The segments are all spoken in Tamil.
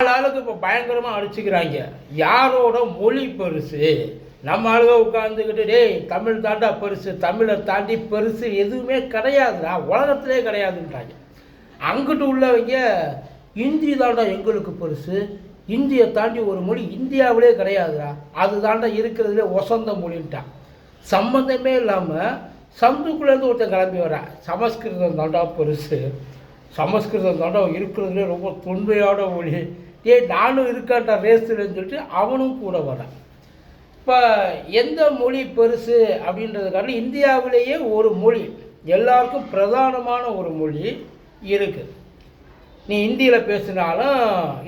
நாலு ஆளுக்கு இப்போ பயங்கரமாக அடிச்சுக்கிறாங்க. யாரோட மொழி பெருசு? நம்ம ஆளுக உட்காந்துக்கிட்டு டேய் தமிழ் தாண்டா பெருசு. தமிழை தாண்டி பெருசு எதுவுமே கிடையாதுடா. உலகத்திலே கிடையாதுன்றாங்க. அங்கிட்டு உள்ளவங்க இந்தி தாண்டா எங்களுக்கு பெருசு. இந்தியை தாண்டி ஒரு மொழி இந்தியாவிலே கிடையாதுடா. அது தாண்டா இருக்கிறதுலே ஒசந்த மொழின்ட்டான் சம்மந்தமே இல்லாமல் சந்துக்குள்ளேருந்து ஒருத்தன் கிளம்பி வரான் சமஸ்கிருதம் தாண்டா பெருசு. சமஸ்கிருதம் தாண்டா இருக்கிறதுலே ரொம்ப தொன்மையான மொழி. ஏய் நானும் இருக்கான்டா ரேஸ்லன்னு சொல்லிட்டு அவனும் கூட வரான். இப்போ எந்த மொழி பெருசு அப்படின்றதுக்காக இந்தியாவிலேயே ஒரு மொழி எல்லாருக்கும் பிரதானமான ஒரு மொழி இருக்குது நீ ஹிந்தியில் பேசினாலும்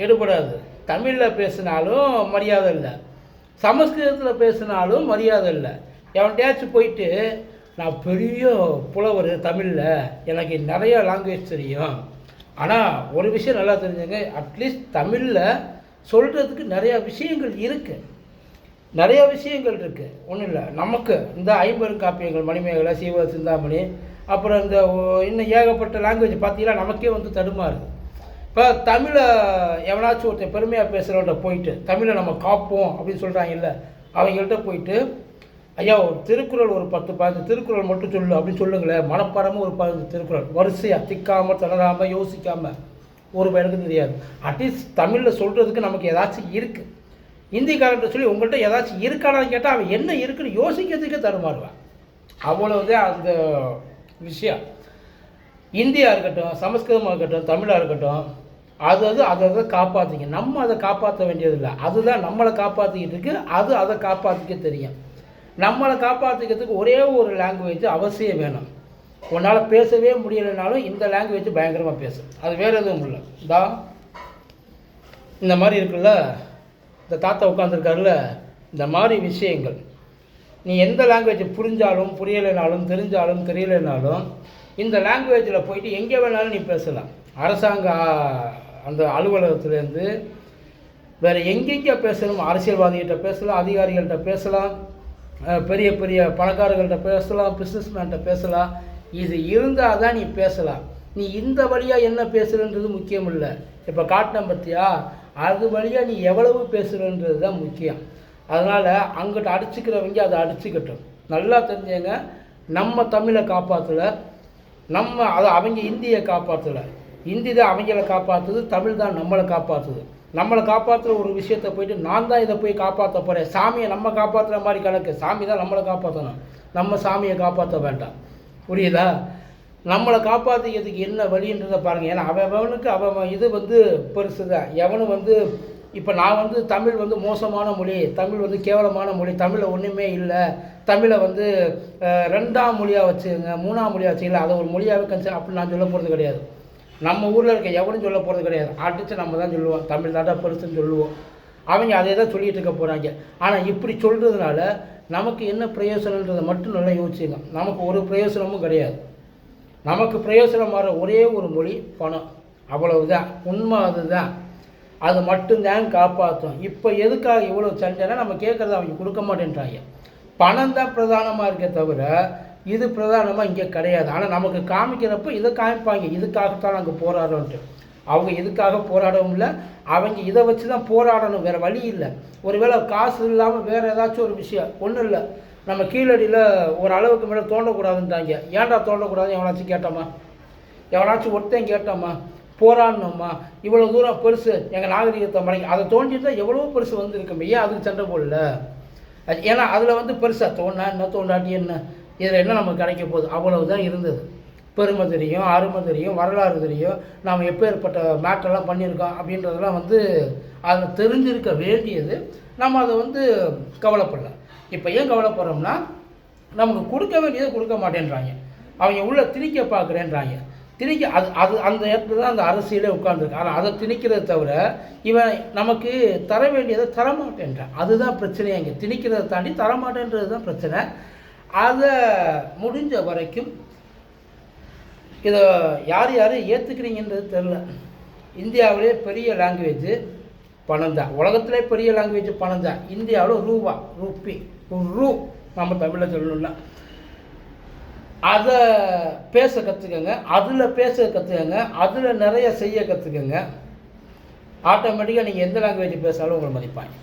எடுபடாது தமிழில் பேசினாலும் மரியாதை இல்லை சமஸ்கிருதத்தில் பேசினாலும் மரியாதை இல்லை. எவன்டையாச்சும் போயிட்டு நான் பெரிய புலவர் தமிழில் எனக்கு நிறைய லாங்குவேஜ் தெரியும். ஆனால் ஒரு விஷயம் நல்லா தெரிஞ்சுங்க. அட்லீஸ்ட் தமிழில் சொல்கிறதுக்கு நிறையா விஷயங்கள் இருக்குது நிறைய விஷயங்கள் இருக்குது ஒன்றும் இல்லை. நமக்கு இந்த ஐம்பெரும் காப்பியங்கள் மணிமேகலை சீவ சிந்தாமணி அப்புறம் இந்த இன்னும் ஏகப்பட்ட லாங்குவேஜ் பார்த்தீங்கன்னா நமக்கே வந்து தடுமாறுது. இப்போ தமிழை எவனாச்சும் ஒருத்தன் பெருமையாக பேசுகிறவன்ட்ட போயிட்டு தமிழை நம்ம காப்போம் அப்படின்னு சொல்கிறாங்க இல்லை அவங்கள்ட்ட போயிட்டு ஐயா ஒரு திருக்குறள் ஒரு பத்து பதினஞ்சு திருக்குறள் மட்டும் சொல்லு அப்படின்னு சொல்லுங்களேன் மனப்பாடமும் ஒரு பதினஞ்சு திருக்குறள். வரிசையாக திக்காமல் தளராமல் யோசிக்காமல் ஒரு பேருக்கு தெரியாது. அட்லீஸ்ட் தமிழில் சொல்கிறதுக்கு நமக்கு ஏதாச்சும் இருக்குது ஹிந்திக்காரன்ட்ட சொல்லி உங்கள்கிட்ட ஏதாச்சும் இருக்கானான்னு கேட்டால் அவன் என்ன இருக்குன்னு யோசிக்கிறதுக்கே தருமாறுவான் அவ்வளவுதான் அந்த விஷயம். இந்தியா இருக்கட்டும் சமஸ்கிருதமாக இருக்கட்டும் தமிழாக இருக்கட்டும் அது அது அதை அதை காப்பாற்றிங்க நம்ம அதை காப்பாற்ற வேண்டியதில்லை. அதுதான் நம்மளை காப்பாற்றிக்கிட்டு இருக்கு. அது அதை காப்பாற்றிக்க தெரியும். நம்மளை காப்பாற்றிக்கிறதுக்கு ஒரே ஒரு லாங்குவேஜ் அவசியம் வேணும். உன்னால் பேசவே முடியலைனாலும் இந்த லாங்குவேஜ் பயங்கரமாக பேசு. அது வேறு எதுவும் இல்லை. தா இந்த மாதிரி இருக்குல்ல இந்த தாத்தா உட்காந்துருக்காருல்ல இந்த மாதிரி விஷயங்கள். நீ எந்த லாங்குவேஜ் புரிஞ்சாலும் புரியலைனாலும் தெரிஞ்சாலும் தெரியலைனாலும் இந்த லாங்குவேஜில் போயிட்டு எங்கே வேணாலும் நீ பேசலாம். அரசாங்க அந்த அலுவலகத்துலேருந்து வேறு எங்கெங்கே பேசணும்? அரசியல்வாதிகிட்ட பேசலாம் அதிகாரிகள்கிட்ட பேசலாம். பெரிய பெரிய பணக்காரர்கள்ட்ட பேசலாம் பிஸ்னஸ்மேன்கிட்ட பேசலாம். இது இருந்தால் தான் நீ பேசலாம். நீ இந்த வழியாக என்ன பேசுகிறன்றது முக்கியம் இல்லை இப்போ காட்டின பற்றியா அது வழியாக நீ எவ்வளவு பேசுகிறன்றது தான் முக்கியம். அதனால் அங்கிட்ட அடிச்சுக்கிறவங்க அதை அடிச்சுக்கட்டும். நல்லா தெரிஞ்சவங்க நம்ம தமிழை காப்பாற்றலை நம்ம அதை அவங்க இந்தியை காப்பாற்றலை இந்தி தான் அவங்கள காப்பாற்றுது தமிழ் தான் நம்மளை காப்பாற்றுது நம்மளை காப்பாற்றுற ஒரு விஷயத்தை போயிட்டு நான் தான் இதை போய் காப்பாற்ற போகிறேன் சாமியை நம்ம காப்பாற்றுற மாதிரி கணக்கு. சாமி தான் நம்மளை காப்பாற்றணும் நம்ம சாமியை காப்பாற்ற வேண்டாம். புரியுதா? நம்மளை காப்பாற்றிக்கிறதுக்கு என்ன வழின்றதை பாருங்கள் ஏன்னா அவனுக்கு அவன் இது வந்து பெருசு தான். எவனும் வந்து இப்போ நான் வந்து தமிழ் வந்து மோசமான மொழி தமிழ் வந்து கேவலமான மொழி தமிழில் ஒன்றுமே இல்லை. தமிழை வந்து ரெண்டாம் மொழியாக வச்சுங்க மூணாம் மொழியாக வச்சுக்கல அதை ஒரு மொழியாகவே கன்சிடர் அப்படின்னு நான் சொல்ல போகிறது கிடையாது. நம்ம ஊரில் இருக்க எவனும் சொல்ல போகிறது கிடையாது. அடித்து நம்ம தான் சொல்லுவோம். தமிழ் தாண்டா பெருசுன்னு சொல்லுவோம். அவங்க அதே தான் சொல்லிகிட்டு இருக்க போகிறாங்க ஆனால் இப்படி சொல்கிறதுனால நமக்கு என்ன பிரயோசனன்றதை மட்டும் நல்லா யோசிச்சுங்க. நமக்கு ஒரு பிரயோசனமும் கிடையாது. நமக்கு பிரயோசனம் வர ஒரே ஒரு மொழி பணம். அவ்வளவுதான். உண்மை அதுதான். அது மட்டும்தான் காப்பாற்றும் இப்போ எதுக்காக இவ்வளோ சண்டைனா நம்ம கேட்குறத அவங்க கொடுக்க மாட்டேன்றாங்க. பணம் தான் பிரதானமாக இருக்கே தவிர இது பிரதானமாக இங்கே கிடையாது. ஆனால் நமக்கு காமிக்கிறப்ப இதை காமிப்பாங்க. இதுக்காகத்தான் நாங்கள் போராடுறோன்ட்டு அவங்க இதுக்காக போராடவும் இல்லை. அவங்க இதை வச்சு தான் போராடணும். வேறு வழி இல்லை. ஒருவேளை காசு இல்லாமல் வேறு ஏதாச்சும் ஒரு விஷயம். ஒன்றும் இல்லை. நம்ம கீழடியில் ஒரு அளவுக்கு மேலே தோண்டக்கூடாதுன்றாங்க ஏன்டா தோண்டக்கூடாதுன்னு எவனாச்சும் கேட்டோமா? எவனாச்சும் ஒருத்தன் கேட்டோமா? போராடணுமா? இவ்வளோ தூரம் பெருசு. எங்கள் நாகரிகத்தை மறைக்க அதை தோண்டியிருந்தா எவ்வளோ பெருசு வந்திருக்குமே. ஏன் அதுக்கு சண்டை போடல? ஏன்னா அதில் வந்து பெருசாக தோண்டா என்ன? தோண்டாட்டி என்ன? இதில் என்ன நமக்கு கிடைக்க போகுது? அவ்வளவு தான் இருந்தது. பெருமை தெரியும் அருமை தெரியும் வரலாறு தெரியும். நாம் எப்பேற்பட்ட மேட்டெல்லாம் பண்ணியிருக்கோம் அப்படின்றதெல்லாம் வந்து அதில் தெரிஞ்சிருக்க வேண்டியது. நம்ம அதை வந்து கவலைப்படல. இப்போ ஏன் கவலைப்படுறோம்னா நமக்கு கொடுக்க வேண்டியதை கொடுக்க மாட்டேன்றாங்க. அவங்க உள்ள திணிக்க பார்க்குறேன்றாங்க. திணிக்க அது அது அந்த இடத்துல தான் அந்த அரசியலே உட்காந்துருக்கு ஆனால் அதை திணிக்கிறத தவிர இவன் நமக்கு தர வேண்டியதை தர மாட்டேன்றான் அதுதான் பிரச்சனையே இங்கே திணிக்கிறதை தாண்டி தரமாட்டேன்றது தான் பிரச்சனை. அதை முடிஞ்ச வரைக்கும் இதை யார் யார் ஏற்றுக்கிறீங்கன்றது தெரில இந்தியாவிலே பெரிய லாங்குவேஜ் பணம் தான். உலகத்திலே பெரிய லாங்குவேஜ் பணம் தான். இந்தியாவில் ரூபா ரூபி ரூ நம்ம தமிழில் சொல்லணும்னா. அதை பேச கற்றுக்கங்க அதில் பேச கற்றுக்கங்க அதில் நிறைய செய்ய கற்றுக்கங்க ஆட்டோமேட்டிக்காக நீங்கள் எந்த லாங்குவேஜ் பேசினாலும் உங்களை மதிப்பாங்க.